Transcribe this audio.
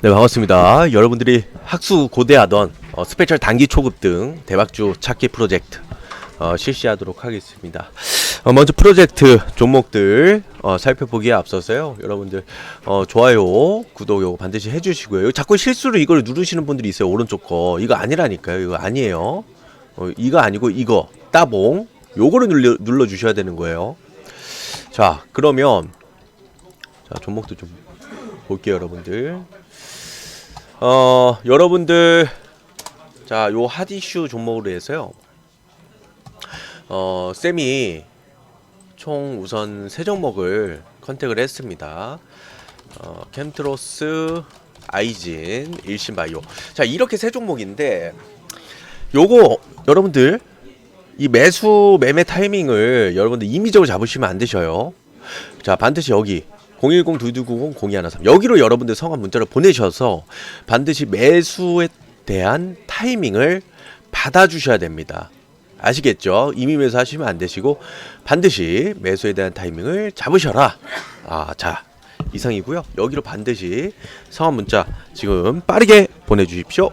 네 반갑습니다. 여러분들이 학수 고대하던 어, 스페셜 단기 초급 등 대박주 찾기 프로젝트 어, 실시하도록 하겠습니다. 어, 먼저 프로젝트 종목들 어, 살펴보기에 앞서서요. 여러분들 어, 좋아요, 구독 요거 반드시 해주시고요. 자꾸 실수로 이걸 누르시는 분들이 있어요. 오른쪽 거 이거 아니라니까요. 이거 아니에요. 어, 이거 아니고 이거 따봉 요거를 눌러 눌러 주셔야 되는 거예요. 자 그러면 자 종목도 좀 볼게요, 여러분들. 어, 여러분들 자, 요 핫이슈 종목으로 해서요. 어, 쌤이 총 우선 세 종목을 컨택을 했습니다. 어, 캠트로스, 아이진, 일신바이오. 자, 이렇게 세 종목인데 요거 여러분들 이 매수 매매 타이밍을 여러분들 임의적으로 잡으시면 안 되셔요. 자, 반드시 여기 010-2290-0213 여기로 여러분들 성함 문자를 보내셔서 반드시 매수에 대한 타이밍을 받아주셔야 됩니다. 아시겠죠? 이미 매수하시면 안 되시고 반드시 매수에 대한 타이밍을 잡으셔라. 아, 자 이상이고요. 여기로 반드시 성함 문자 지금 빠르게 보내주십시오.